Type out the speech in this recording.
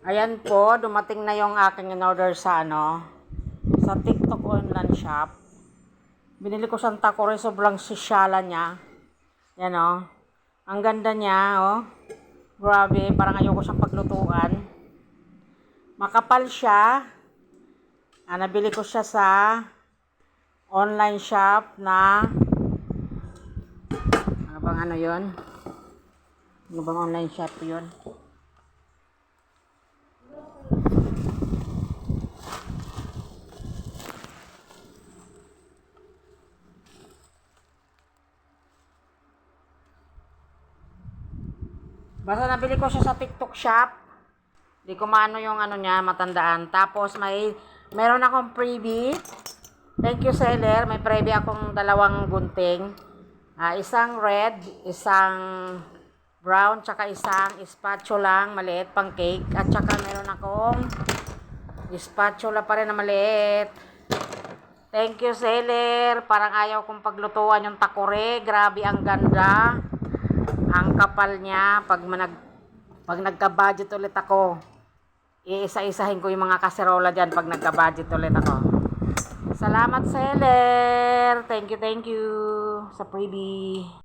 Ayan po, dumating na yung aking in-order sa ano, sa TikTok online shop. Binili ko siyang takore, sobrang sisyala niya. Yan o. Ang ganda niya, oh. Grabe, parang ayoko siyang paglutuan. Makapal siya. Ah, nabili ko siya sa online shop na ano bang ano yon? Ano bang online shop yon? Basta nabili ko siya sa TikTok shop. Di ko maano yung ano niya, matandaan. Tapos may, meron akong freebie. Thank you seller. May freebie akong dalawang gunting. Ah, isang red, isang brown, tsaka isang spatula maliit pang cake. At tsaka meron akong spatula pa rin na maliit. Thank you seller. Parang ayaw kong paglutuan yung takore. Grabe ang ganda ang kapal niya pag manag pag nagka-budget ulit ako iisa-isahin ko yung mga kaserola diyan pag nagka-budget ulit ako. Salamat seller! Thank you thank you sa freebie